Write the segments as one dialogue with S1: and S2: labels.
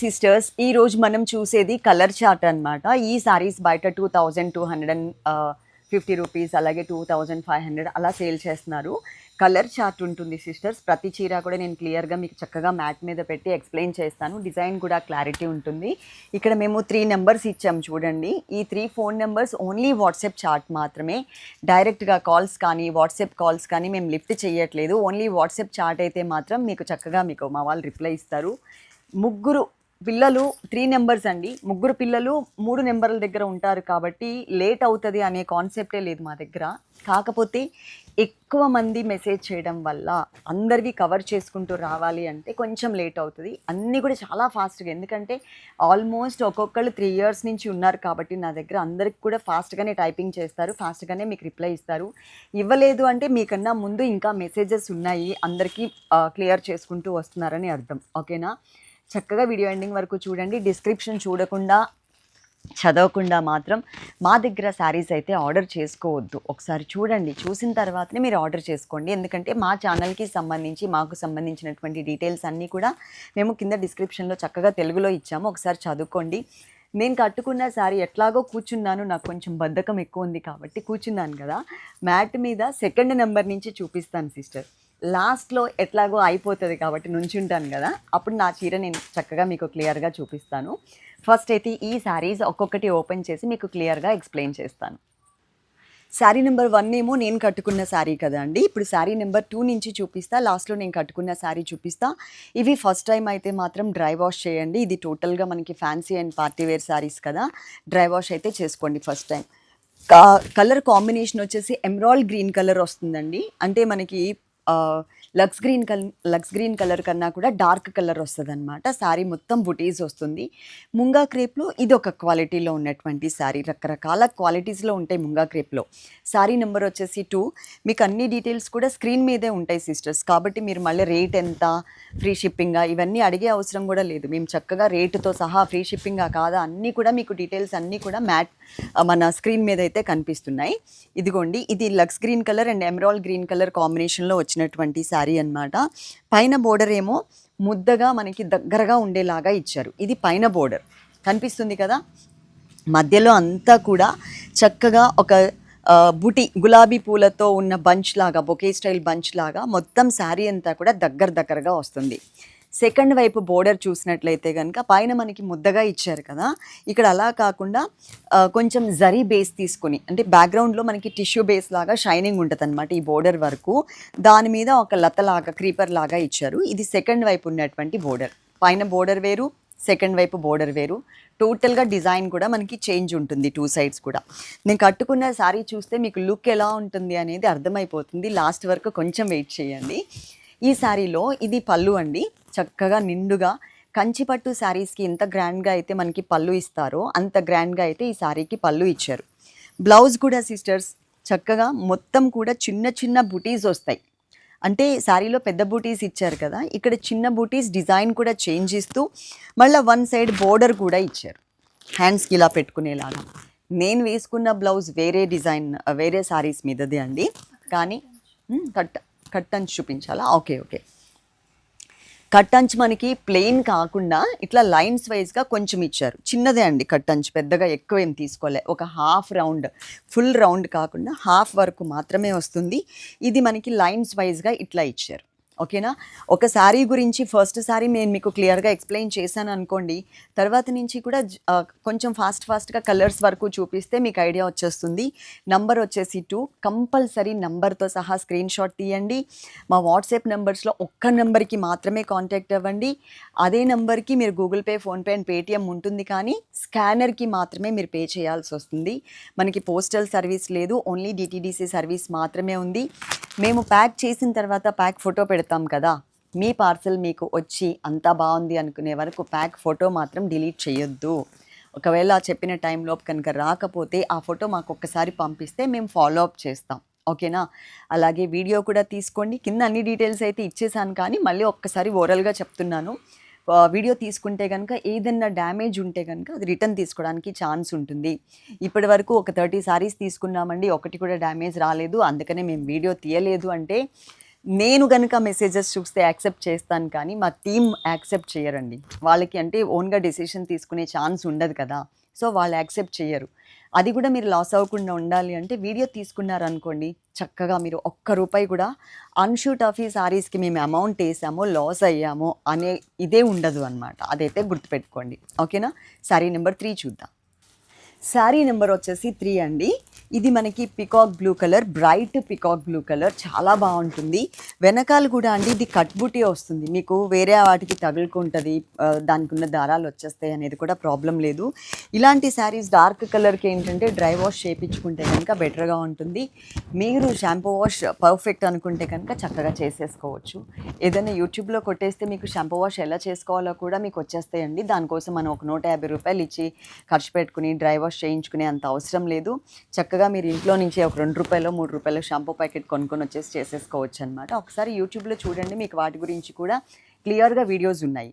S1: Sisters ఈ రోజు మనం చూసేది కలర్ చార్ట్ అన్నమాట. ఈ సారీస్ బయట two thousand two hundred and fifty rupees అలాగే టూ థౌజండ్ ఫైవ్ హండ్రెడ్ అలా సేల్ చేస్తున్నారు. కలర్ చార్ట్ ఉంటుంది సిస్టర్స్ ప్రతి చీర కూడా నేను క్లియర్గా మీకు చక్కగా మ్యాట్ మీద పెట్టి ఎక్స్ప్లెయిన్ చేస్తాను. డిజైన్ కూడా క్లారిటీ ఉంటుంది. ఇక్కడ మేము త్రీ నెంబర్స్ ఇచ్చాము చూడండి. ఈ three phone numbers only WhatsApp chart మాత్రమే. డైరెక్ట్గా కాల్స్ కానీ వాట్సాప్ కాల్స్ కానీ మేము లిఫ్ట్ చేయట్లేదు. ఓన్లీ వాట్సాప్ చార్ట్ అయితే మాత్రం మీకు చక్కగా మీకు మా వాళ్ళు రిప్లై ఇస్తారు. ముగ్గురు పిల్లలు త్రీ నెంబర్స్ అండి. ముగ్గురు పిల్లలు మూడు నెంబర్ల దగ్గర ఉంటారు కాబట్టి లేట్ అవుతుంది అనే కాన్సెప్టే లేదు మా దగ్గర. కాకపోతే ఎక్కువ మంది మెసేజ్ చేయడం వల్ల అందరివి కవర్ చేసుకుంటూ రావాలి అంటే కొంచెం లేట్ అవుతుంది. అన్నీ కూడా చాలా ఫాస్ట్గా ఎందుకంటే ఆల్మోస్ట్ ఒక్కొక్కళ్ళు త్రీ ఇయర్స్ నుంచి ఉన్నారు కాబట్టి నా దగ్గర అందరికి కూడా ఫాస్ట్గానే టైపింగ్ చేస్తారు. ఫాస్ట్గానే మీకు రిప్లై ఇస్తారు. ఇవ్వలేదు అంటే మీకన్నా ముందు ఇంకా మెసేజెస్ ఉన్నాయి. అందరికీ క్లియర్ చేసుకుంటూ వస్తున్నారని అర్థం. ఓకేనా? చక్కగా వీడియో ఎండింగ్ వరకు చూడండి. డిస్క్రిప్షన్ చూడకుండా చదవకుండా మాత్రం మా దగ్గర శారీస్ అయితే ఆర్డర్ చేసుకోవద్దు. ఒకసారి చూడండి. చూసిన తర్వాతనే మీరు ఆర్డర్ చేసుకోండి. ఎందుకంటే మా ఛానల్కి సంబంధించి మాకు సంబంధించినటువంటి డీటెయిల్స్ అన్నీ కూడా మేము కింద డిస్క్రిప్షన్లో చక్కగా తెలుగులో ఇచ్చాము. ఒకసారి చదువుకోండి. నేను కట్టుకున్న శారీ ఎట్లాగో కూర్చున్నాను. నాకు కొంచెం బద్ధకం ఎక్కువ ఉంది కాబట్టి కూర్చున్నాను కదా. మ్యాట్ మీద సెకండ్ నెంబర్ నుంచి చూపిస్తాను సిస్టర్ లాస్ట్లో ఎట్లాగో అయిపోతుంది కాబట్టి నుంచుంటాను కదా అప్పుడు నా చీర నేను చక్కగా మీకు క్లియర్గా చూపిస్తాను. ఫస్ట్ అయితే ఈ శారీస్ ఒక్కొక్కటి ఓపెన్ చేసి మీకు క్లియర్గా ఎక్స్ప్లెయిన్ చేస్తాను. శారీ నెంబర్ వన్ ఏమో నేను కట్టుకున్న శారీ కదా అండి. ఇప్పుడు శారీ నెంబర్ టూ నుంచి చూపిస్తా లాస్ట్లో నేను కట్టుకున్న శారీ చూపిస్తా. ఇవి ఫస్ట్ టైం అయితే మాత్రం డ్రై వాష్ చేయండి. ఇది టోటల్గా మనకి fancy and party wear saris కదా. డ్రై వాష్ అయితే చేసుకోండి ఫస్ట్ టైం కలర్ కాంబినేషన్ వచ్చేసి ఎమరాల్డ్ గ్రీన్ కలర్ వస్తుందండి. అంటే మనకి ఆ, లక్స్ గ్రీన్ కల్ లక్స్ గ్రీన్ కలర్ కన్నా కూడా డార్క్ కలర్ వస్తుంది అనమాట శారీ మొత్తం బుటీస్ వస్తుంది. ముంగా క్రేప్లో ఇది ఒక క్వాలిటీలో ఉన్నటువంటి శారీ రకరకాల క్వాలిటీస్లో ఉంటాయి ముంగా క్రేప్లో. శారీ నెంబర్ వచ్చేసి టూ. మీకు అన్ని డీటెయిల్స్ కూడా స్క్రీన్ మీదే ఉంటాయి సిస్టర్స్. కాబట్టి మీరు మళ్ళీ రేట్ ఎంత ఫ్రీ షిప్పింగా ఇవన్నీ అడిగే అవసరం కూడా లేదు. మేము చక్కగా రేటుతో సహా ఫ్రీ షిప్పింగా కాదా అన్నీ కూడా మీకు డీటెయిల్స్ అన్నీ కూడా మ్యాట్ మన స్క్రీన్ మీద అయితే కనిపిస్తున్నాయి. ఇదిగోండి ఇది lux green colour and emerald green colour కాంబినేషన్లో వచ్చినటువంటి శారీ అన్నమాట. పైన బోర్డర్ ఏమో ముద్దగా మనకి దగ్గరగా ఉండేలాగా ఇచ్చారు. ఇది పైన బోర్డర్. కనిపిస్తుంది కదా? మధ్యలో అంతా కూడా చక్కగా ఒక బుటి గులాబీ పూలతో ఉన్న బంచ్ లాగా బొకే స్టైల్ బంచ్ లాగా మొత్తం శారీ అంతా కూడా దగ్గర దగ్గరగా వస్తుంది. సెకండ్ వైపు బోర్డర్ చూసినట్లయితే కనుక పైన మనకి ముద్దగా ఇచ్చారు కదా. ఇక్కడ అలా కాకుండా కొంచెం జరీ బేస్ తీసుకుని అంటే బ్యాక్గ్రౌండ్లో మనకి టిష్యూ బేస్ లాగా షైనింగ్ ఉంటుంది అనమాట ఈ బోర్డర్ వరకు. దాని మీద ఒక లత లాగా క్రీపర్ లాగా ఇచ్చారు. ఇది సెకండ్ వైపు ఉన్నటువంటి బోర్డర్. పైన బోర్డర్ వేరు సెకండ్ వైపు బోర్డర్ వేరు. టోటల్గా డిజైన్ కూడా మనకి చేంజ్ ఉంటుంది టూ సైడ్స్ కూడా. నేను కట్టుకున్న శారీ చూస్తే మీకు లుక్ ఎలా ఉంటుంది అనేది అర్థమైపోతుంది. లాస్ట్ వరకు కొంచెం వెయిట్ చేయండి. ఈ శారీలో ఇది పళ్ళు అండి. చక్కగా నిండుగా కంచిపట్టు శారీస్కి ఎంత గ్రాండ్గా అయితే మనకి పళ్ళు ఇస్తారో అంత గ్రాండ్గా అయితే ఈ శారీకి పళ్ళు ఇచ్చారు. బ్లౌజ్ కూడా సిస్టర్స్ చక్కగా మొత్తం కూడా చిన్న చిన్న బుటీస్ వస్తాయి. అంటే శారీలో పెద్ద బూటీస్ ఇచ్చారు కదా ఇక్కడ చిన్న బూటీస్ డిజైన్ కూడా చేంజ్ ఇస్తూ మళ్ళీ వన్ సైడ్ బోర్డర్ కూడా ఇచ్చారు. హ్యాండ్స్కి ఇలా పెట్టుకునేలాగా. నేను వేసుకున్న బ్లౌజ్ వేరే డిజైన్ వేరే శారీస్ మీదది అండి. కానీ కట్ కట్ అని చూపించాలా? Okay okay. కట్టంచ్ మనకి ప్లెయిన్ కాకుండా ఇట్లా లైన్స్ వైజ్గా కొంచెం ఇచ్చారు. చిన్నదే అండి కట్టంచ్ పెద్దగా ఎక్కువ ఏం తీసుకోలే. ఒక హాఫ్ రౌండ్ ఫుల్ రౌండ్ కాకుండా హాఫ్ వరకు మాత్రమే వస్తుంది. ఇది మనకి లైన్స్ వైజ్గా ఇట్లా ఇచ్చారు. ఓకేనా? ఒక శారీ గురించి ఫస్ట్ శారీ నేను మీకు క్లియర్గా ఎక్స్ప్లెయిన్ చేశాను అనుకోండి. తర్వాత నుంచి కూడా కొంచెం ఫాస్ట్ ఫాస్ట్గా కలర్స్ వరకు చూపిస్తే మీకు ఐడియా వచ్చేస్తుంది. నంబర్ వచ్చేసి టూ కంపల్సరీ నంబర్తో సహా స్క్రీన్ షాట్ తీయండి. మా వాట్సాప్ నెంబర్స్లో ఒక్క నెంబర్కి మాత్రమే కాంటాక్ట్ అవ్వండి. అదే నెంబర్కి మీరు Google Pay PhonePe and Paytm ఉంటుంది కానీ స్కానర్కి మాత్రమే మీరు పే చేయాల్సి వస్తుంది. మనకి పోస్టల్ సర్వీస్ లేదు. ఓన్లీ డిటీడీసీ సర్వీస్ మాత్రమే ఉంది. మేము ప్యాక్ చేసిన తర్వాత ప్యాక్ ఫోటో పెడతాం. కదా. మీ పార్సెల్ మీకు వచ్చి అంతా బాగుంది అనుకునే వరకు ప్యాక్ ఫోటో మాత్రం డిలీట్ చేయొద్దు. ఒకవేళ చెప్పిన టైంలోపు కనుక రాకపోతే ఆ ఫోటో మాకు ఒక్కసారి పంపిస్తే మేము ఫాలో అప్ చేస్తాం. ఓకేనా? అలాగే వీడియో కూడా తీసుకోండి. కింద అన్ని డీటెయిల్స్ అయితే ఇచ్చేసాను కానీ మళ్ళీ ఒక్కసారి ఓరల్గా చెప్తున్నాను. వీడియో తీసుకుంటే కనుక ఏదన్నా డ్యామేజ్ ఉంటే కనుక అది రిటర్న్ తీసుకోవడానికి ఛాన్స్ ఉంటుంది. ఇప్పటి వరకు ఒక థర్టీ సారీస్ తీసుకున్నామండి. ఒకటి కూడా డ్యామేజ్ రాలేదు. అందుకనే మేము వీడియో తీయలేదు అంటే నేను కనుక మెసేజెస్ చూస్తే యాక్సెప్ట్ చేస్తాను కానీ మా టీమ్ యాక్సెప్ట్ చేయరండి. వాళ్ళకి అంటే ఓన్గా డెసిషన్ తీసుకునే ఛాన్స్ ఉండదు కదా. సో వాళ్ళు యాక్సెప్ట్ చేయరు. అది కూడా మీరు లాస్ అవ్వకుండా ఉండాలి అంటే వీడియో తీసుకున్నారనుకోండి చక్కగా మీరు ఒక్క రూపాయి కూడా అన్షూట్ ఆఫ్ ఈ సారీస్కి మేము అమౌంట్ వేసామో లాస్ అయ్యామో అనే ఇదే ఉండదు అనమాట అదైతే గుర్తుపెట్టుకోండి. ఓకేనా సారీ నెంబర్ త్రీ చూద్దాం. శారీ నెంబర్ వచ్చేసి త్రీ అండి. ఇది మనకి peacock blue colour bright peacock blue colour చాలా బాగుంటుంది. వెనకాల కూడా అండి ఇది కట్ బుటీ వస్తుంది. మీకు వేరే వాటికి తగులుకుంటుంది దానికి ఉన్న దారాలు వచ్చేస్తాయి అనేది కూడా ప్రాబ్లం లేదు. ఇలాంటి శారీస్ డార్క్ కలర్కి ఏంటంటే డ్రై వాష్ చేయించుకుంటే కనుక బెటర్గా ఉంటుంది. మీరు షాంపూ వాష్ పర్ఫెక్ట్ అనుకుంటే కనుక చక్కగా చేసేసుకోవచ్చు. ఏదైనా యూట్యూబ్లో కొట్టేస్తే మీకు షాంపూ వాష్ ఎలా చేసుకోవాలో కూడా మీకు వచ్చేస్తాయండి దానికోసం మనం ఒక నూట యాభై రూపాయలు ఇచ్చి ఖర్చు పెట్టుకుని డ్రై వాష్ చేయించుకునే అంత అవసరం లేదు. చక్కగా మీరు ఇంట్లో నుంచి ఒక రెండు రూపాయలు మూడు రూపాయలు షాంపూ ప్యాకెట్ కొనుక్కొని వచ్చేసి చేసేసుకోవచ్చు అనమాట ఒకసారి యూట్యూబ్లో చూడండి మీకు వాటి గురించి కూడా క్లియర్గా వీడియోస్ ఉన్నాయి.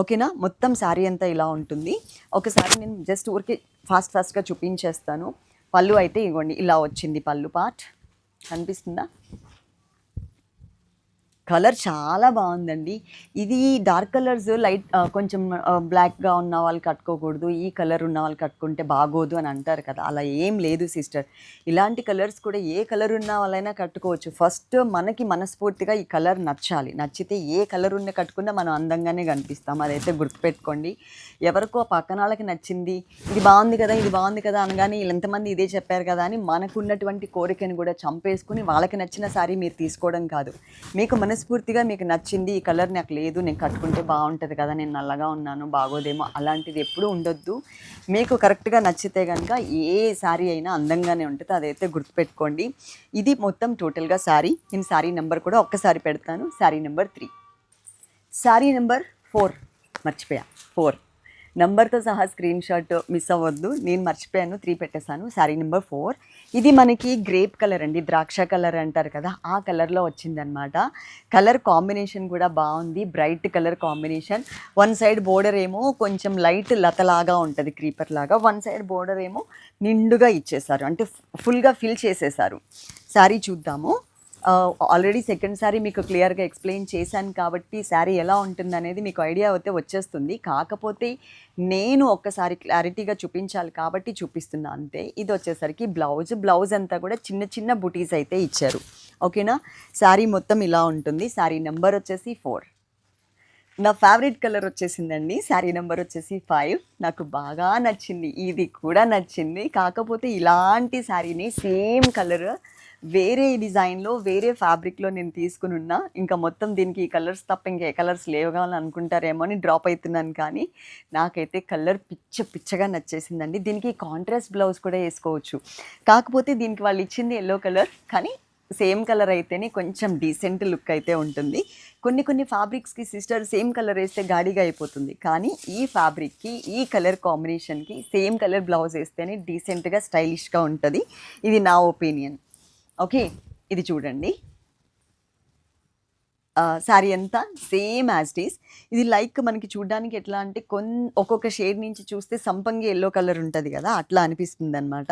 S1: ఓకేనా? మొత్తం శారీ అంతా ఇలా ఉంటుంది. ఒకసారి నేను జస్ట్ ఊరికే ఫాస్ట్ ఫాస్ట్గా చూపించేస్తాను. పళ్ళు అయితే ఇవ్వండి ఇలా వచ్చింది పళ్ళు పార్ట్. కనిపిస్తుందా? కలర్ చాలా బాగుందండి. ఇది డార్క్ కలర్స్ లైట్ కొంచెం బ్లాక్గా ఉన్న వాళ్ళు కట్టుకోకూడదు ఈ కలర్ ఉన్న వాళ్ళు కట్టుకుంటే బాగోదు అని అంటారు కదా. అలా ఏం లేదు సిస్టర్. ఇలాంటి కలర్స్ కూడా ఏ కలర్ ఉన్న వాళ్ళైనా కట్టుకోవచ్చు. ఫస్ట్ మనకి మనస్ఫూర్తిగా ఈ కలర్ నచ్చాలి. నచ్చితే ఏ కలర్ ఉన్న కట్టుకున్నా మనం అందంగానే కనిపిస్తాం. అదైతే గుర్తుపెట్టుకోండి. ఎవరికో పక్కన వాళ్ళకి నచ్చింది ఇది బాగుంది కదా ఇది బాగుంది కదా అనగానే వీళ్ళు ఎంతమంది ఇదే చెప్పారు కదా అని మనకున్నటువంటి కోరికను కూడా చంపేసుకుని వాళ్ళకి నచ్చిన సారీ మీరు తీసుకోవడం కాదు. మీకు మన మనస్ఫూర్తిగా మీకు నచ్చింది ఈ కలర్ నాకు లేదు నేను కట్టుకుంటే బాగుంటుంది కదా నేను నల్లగా ఉన్నాను బాగోదేమో అలాంటిది ఎప్పుడూ ఉండొద్దు. మీకు కరెక్ట్గా నచ్చితే కనుక ఏ శారీ అయినా అందంగానే ఉంటుంది అదైతే గుర్తుపెట్టుకోండి. ఇది మొత్తం టోటల్గా శారీ నేను శారీ నెంబర్ కూడా ఒక్కసారి పెడతాను sari number three. Sari number four మర్చిపోయా ఫోర్. నంబర్తో సహా స్క్రీన్ షాట్ మిస్ అవ్వద్దు. నేను మర్చిపోయాను. త్రీ పెట్టేశాను. శారీ నెంబర్ ఫోర్ ఇది మనకి గ్రేప్ కలర్ అండి. ద్రాక్ష కలర్ అంటారు కదా ఆ కలర్లో వచ్చిందనమాట కలర్ కాంబినేషన్ కూడా బాగుంది. Bright colour combination one side border ఏమో కొంచెం లైట్ లతలాగా ఉంటుంది క్రీపర్ లాగా. వన్ సైడ్ బోర్డర్ ఏమో నిండుగా ఇచ్చేసారు అంటే ఫుల్గా ఫిల్ చేసేసారు శారీ చూద్దాము. ఆల్రెడీ సెకండ్ సారీ మీకు క్లియర్గా ఎక్స్ప్లెయిన్ చేశాను కాబట్టి శారీ ఎలా ఉంటుంది అనేది మీకు ఐడియా అయితే వచ్చేస్తుంది. కాకపోతే నేను ఒక్కసారి క్లారిటీగా చూపించాలి కాబట్టి చూపిస్తున్నా అంతే. ఇది వచ్చేసరికి బ్లౌజ్ బ్లౌజ్ అంతా కూడా చిన్న చిన్న బుటీస్ అయితే ఇచ్చారు. ఓకేనా శారీ మొత్తం ఇలా ఉంటుంది. శారీ నెంబర్ వచ్చేసి ఫోర్ నా ఫేవరెట్ కలర్ వచ్చేసిందండి. శారీ నెంబర్ వచ్చేసి ఫైవ్ నాకు బాగా నచ్చింది. ఇది కూడా నచ్చింది. కాకపోతే ఇలాంటి శారీని సేమ్ కలర్ వేరే డిజైన్లో వేరే ఫ్యాబ్రిక్లో నేను తీసుకుని ఉన్నా ఇంకా మొత్తం దీనికి ఈ కలర్స్ తప్ప ఇంకా ఏ కలర్స్ లేవు కావాలని అనుకుంటారేమో అని డ్రాప్ అవుతున్నాను. కానీ నాకైతే కలర్ పిచ్చ పిచ్చగా నచ్చేసిందండి. దీనికి కాంట్రాస్ట్ బ్లౌజ్ కూడా వేసుకోవచ్చు. కాకపోతే దీనికి వాళ్ళు ఇచ్చింది ఎల్లో కలర్ కానీ సేమ్ కలర్ అయితేనే కొంచెం డీసెంట్ లుక్ అయితే ఉంటుంది. కొన్ని కొన్ని ఫ్యాబ్రిక్స్కి సిస్టర్ సేమ్ కలర్ వేస్తే గాడిగా అయిపోతుంది. కానీ ఈ ఫ్యాబ్రిక్కి ఈ కలర్ కాంబినేషన్కి సేమ్ కలర్ బ్లౌజ్ వేస్తేనే డీసెంట్గా స్టైలిష్గా ఉంటుంది. ఇది నా ఒపీనియన్. ఓకే ఇది చూడండి. శారీ అంతా సేమ్ యాజ్ డీస్ ఇది లైక్ మనకి చూడడానికి ఎట్లా అంటే కొన్ ఒక్కొక్క షేడ్ నుంచి చూస్తే సంపంగి ఎల్లో కలర్ ఉంటుంది కదా అట్లా అనిపిస్తుంది అనమాట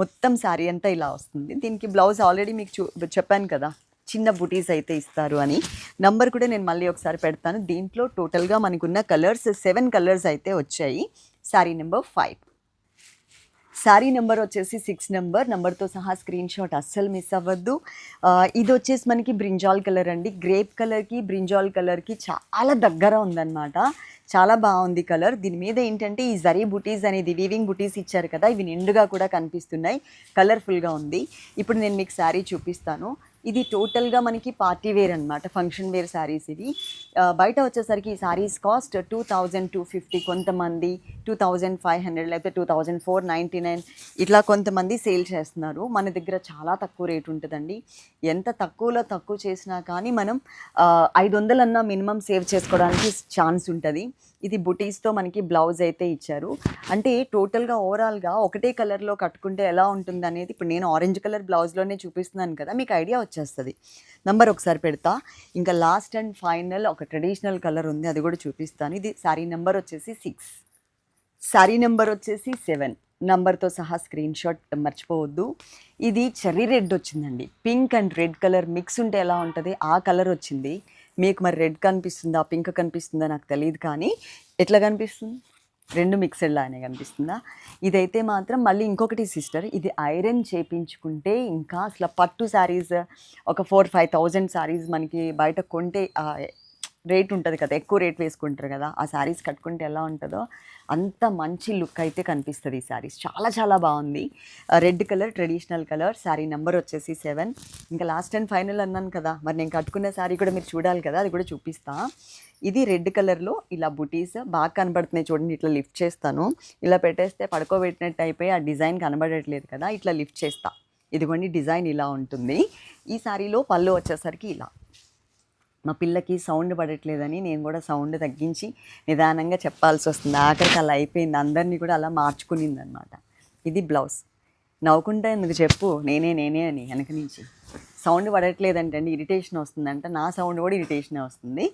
S1: మొత్తం శారీ అంతా ఇలా వస్తుంది. దీనికి బ్లౌజ్ ఆల్రెడీ మీకు చూ చెప్పాను కదా చిన్న బుటీస్ అయితే ఇస్తారు అని. నంబర్ కూడా నేను మళ్ళీ ఒకసారి పెడతాను. దీంట్లో టోటల్గా మనకున్న కలర్స్ సెవెన్ కలర్స్ అయితే వచ్చాయి. Sari number five sari number వచ్చేసి సిక్స్ నెంబర్. నెంబర్తో సహా స్క్రీన్ షాట్ అస్సలు మిస్ అవ్వద్దు. ఇది వచ్చేసి మనకి బ్రింజాల్ కలర్ అండి. గ్రేప్ కలర్కి బ్రింజాల్ కలర్కి చాలా దగ్గర ఉందన్నమాట. చాలా బాగుంది కలర్. దీని మీద ఏంటంటే ఈ జరీ బుటీస్ అనేది వీవింగ్ బుటీస్ ఇచ్చారు కదా ఇవి నిండుగా కూడా కనిపిస్తున్నాయి. కలర్ఫుల్గా ఉంది. ఇప్పుడు నేను మీకు శారీ చూపిస్తాను. ఇది టోటల్గా మనకి పార్టీ వేర్ అనమాట ఫంక్షన్ వేర్ శారీస్ ఇది బయట వచ్చేసరికి ఈ saris cost two thousand two fifty కొంతమంది టూ థౌజండ్ ఫైవ్ హండ్రెడ్ లేకపోతే two thousand four ninety nine ఇట్లా కొంతమంది సేల్ చేస్తున్నారు. మన దగ్గర చాలా తక్కువ రేట్ ఉంటుందండి. ఎంత తక్కువలో తక్కువ చేసినా కానీ మనం ఐదు వందలన్నా మినిమం సేవ్ చేసుకోవడానికి ఛాన్స్ ఉంటుంది. ఇది బుటీస్తో మనకి బ్లౌజ్ అయితే ఇచ్చారు. అంటే టోటల్గా ఓవరాల్గా ఒకటే కలర్లో కట్టుకుంటే ఎలా ఉంటుంది అనేది ఇప్పుడు నేను ఆరెంజ్ కలర్ బ్లౌజ్లోనే చూపిస్తున్నాను కదా మీకు ఐడియా వచ్చేస్తుంది. నంబర్ ఒకసారి పెడతా. ఇంకా లాస్ట్ అండ్ ఫైనల్ ఒక ట్రెడిషనల్ కలర్ ఉంది అది కూడా చూపిస్తాను. ఇది శారీ నెంబర్ వచ్చేసి సిక్స్. శారీ నెంబర్ వచ్చేసి సెవెన్. నంబర్తో సహా స్క్రీన్ షాట్ మర్చిపోవద్దు. ఇది చెర్రీ రెడ్ వచ్చిందండి. Pink and red colour mix ఉంటే ఎలా ఉంటుంది? ఆ కలర్ వచ్చింది. మీకు మరి రెడ్ కనిపిస్తుందా పింక్ కనిపిస్తుందా నాకు తెలియదు కానీ ఎట్లా కనిపిస్తుంది? రెండు మిక్సెడ్ లానే కనిపిస్తుందా? ఇదైతే మాత్రం మళ్ళీ ఇంకొకటి సిస్టర్ ఇది ఐరన్ చేపించుకుంటే ఇంకా అసలు పట్టు శారీస్ ఒక ఫోర్ ఫైవ్ థౌజండ్ శారీస్ మనకి బయట కొంటే రేట్ ఉంటుంది కదా ఎక్కువ రేట్ వేసుకుంటారు కదా ఆ శారీస్ కట్టుకుంటే ఎలా ఉంటుందో అంత మంచి లుక్ అయితే కనిపిస్తుంది ఈ శారీస్. చాలా చాలా బాగుంది. Red colour traditional colour. Sari number వచ్చేసి సెవెన్. ఇంకా లాస్ట్ అండ్ ఫైనల్ అన్నాను కదా. మరి నేను కట్టుకున్న శారీ కూడా మీరు చూడాలి కదా. అది కూడా చూపిస్తా. ఇది రెడ్ కలర్లో ఇలా బుటీస్ బాగా కనబడుతున్నాయి చూడండి. ఇట్లా లిఫ్ట్ చేస్తాను. ఇలా పెట్టేస్తే పడుకోబెట్టినట్టు అయిపోయి ఆ డిజైన్ కనబడట్లేదు కదా. ఇట్లా లిఫ్ట్ చేస్తా. ఇదిగోండి డిజైన్ ఇలా ఉంటుంది. ఈ శారీలో పళ్ళు వచ్చేసరికి ఇలా. మా పిల్లకి సౌండ్ పడట్లేదని నేను కూడా సౌండ్ తగ్గించి నిదానంగా చెప్పాల్సి వస్తుంది. ఆఖరికి అలా అయిపోయింది. అందరినీ కూడా అలా మార్చుకునింది అనమాట ఇది బ్లౌజ్. నవ్వుకుంటా ఎందుకు చెప్పు? నేనే నేనే అని వెనక నుంచి. సౌండ్ పడట్లేదంటే అండి ఇరిటేషన్ వస్తుందంట. నా సౌండ్ కూడా ఇరిటేషనే వస్తుంది.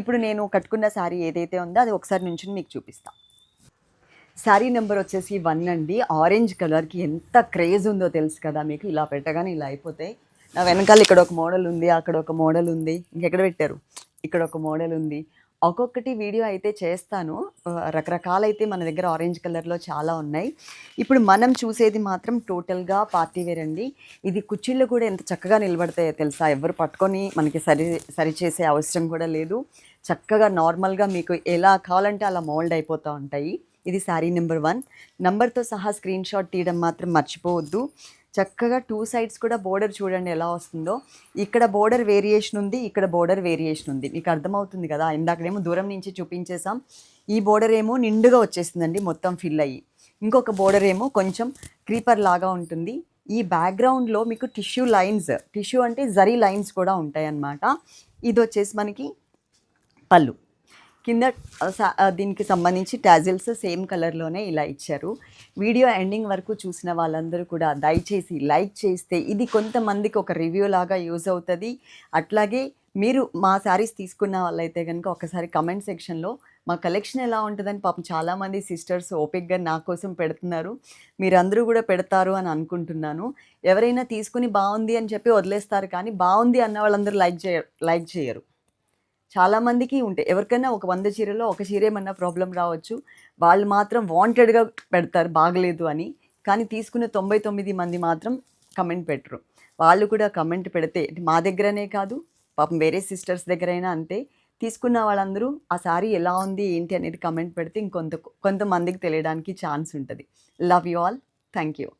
S1: ఇప్పుడు నేను కట్టుకున్న శారీ ఏదైతే ఉందో అది ఒకసారి నుంచి మీకు చూపిస్తాను శారీ నెంబర్ వచ్చేసి వన్ అండి. ఆరెంజ్ కలర్కి ఎంత క్రేజ్ ఉందో తెలుసు కదా మీకు? ఇలా పెట్టగానే ఇలా అయిపోతాయి నా వెనకాల ఇక్కడ ఒక మోడల్ ఉంది అక్కడ ఒక మోడల్ ఉంది. ఇంకెక్కడ పెట్టారు? ఇక్కడ ఒక మోడల్ ఉంది. ఒక్కొక్కటి వీడియో అయితే చేస్తాను. రకరకాలైతే మన దగ్గర ఆరెంజ్ కలర్లో చాలా ఉన్నాయి. ఇప్పుడు మనం చూసేది మాత్రం టోటల్గా పార్టీ వేర్ అండి. ఇది కుర్చీలు కూడా ఎంత చక్కగా నిలబడతాయో తెలుసా? ఎవరు పట్టుకొని మనకి సరి సరి చేసే అవసరం కూడా లేదు. చక్కగా నార్మల్గా మీకు ఎలా కావాలంటే అలా మోల్డ్ అయిపోతూ ఉంటాయి. ఇది శారీ నెంబర్ వన్. నంబర్తో సహా స్క్రీన్ షాట్ తీయడం మాత్రం మర్చిపోవద్దు. చక్కగా టూ సైడ్స్ కూడా బోర్డర్ చూడండి ఎలా వస్తుందో. ఇక్కడ బోర్డర్ వేరియేషన్ ఉంది ఇక్కడ బోర్డర్ వేరియేషన్ ఉంది. మీకు అర్థమవుతుంది కదా ఇందాకడేమో దూరం నుంచి చూపించేసాం ఈ బోర్డర్ ఏమో నిండుగా వచ్చేసిందండి మొత్తం ఫిల్ అయ్యి. ఇంకొక బోర్డర్ ఏమో కొంచెం క్రీపర్ లాగా ఉంటుంది. ఈ బ్యాక్గ్రౌండ్లో మీకు టిష్యూ లైన్స్ టిష్యూ అంటే జరీ లైన్స్ కూడా ఉంటాయి అన్నమాట ఇది వచ్చేసి మనకి పళ్ళు. కింద సా- దీనికి సంబంధించి టాజిల్స్ సేమ్ కలర్లోనే ఇలా ఇచ్చారు. వీడియో ఎండింగ్ వరకు చూసిన వాళ్ళందరూ కూడా దయచేసి లైక్ చేస్తే ఇది కొంతమందికి ఒక రివ్యూ లాగా యూజ్ అవుతుంది. అట్లాగే మీరు మా శారీస్ తీసుకున్న వాళ్ళైతే కనుక ఒకసారి కమెంట్ సెక్షన్లో మా కలెక్షన్ ఎలా ఉంటుందని పాపం చాలామంది సిస్టర్స్ ఓపిక్గా నా కోసం పెడుతున్నారు. మీరందరూ కూడా పెడతారు అని అనుకుంటున్నాను. ఎవరైనా తీసుకుని బాగుంది అని చెప్పి వదిలేస్తారు కానీ బాగుంది అన్న వాళ్ళందరూ లైక్ చేయ లైక్ చేయరు. చాలా మందికి ఉంటాయి ఎవరికైనా ఒక వంద చీరలో ఒక చీర ఏమన్నా ప్రాబ్లం రావచ్చు. వాళ్ళు మాత్రం వాంటెడ్గా పెడతారు బాగలేదు అని. కానీ తీసుకున్న తొంభై తొమ్మిది మంది మాత్రం కమెంట్ పెట్టరు. వాళ్ళు కూడా కమెంట్ పెడితే మా దగ్గరనే కాదు పాపం వేరే సిస్టర్స్ దగ్గరైనా అంతే. తీసుకున్న వాళ్ళందరూ ఆ సారీ ఎలా ఉంది ఏంటి అనేది కమెంట్ పెడితే ఇంకొంత కొంతమందికి తెలియడానికి ఛాన్స్ ఉంటుంది. Love you all thank you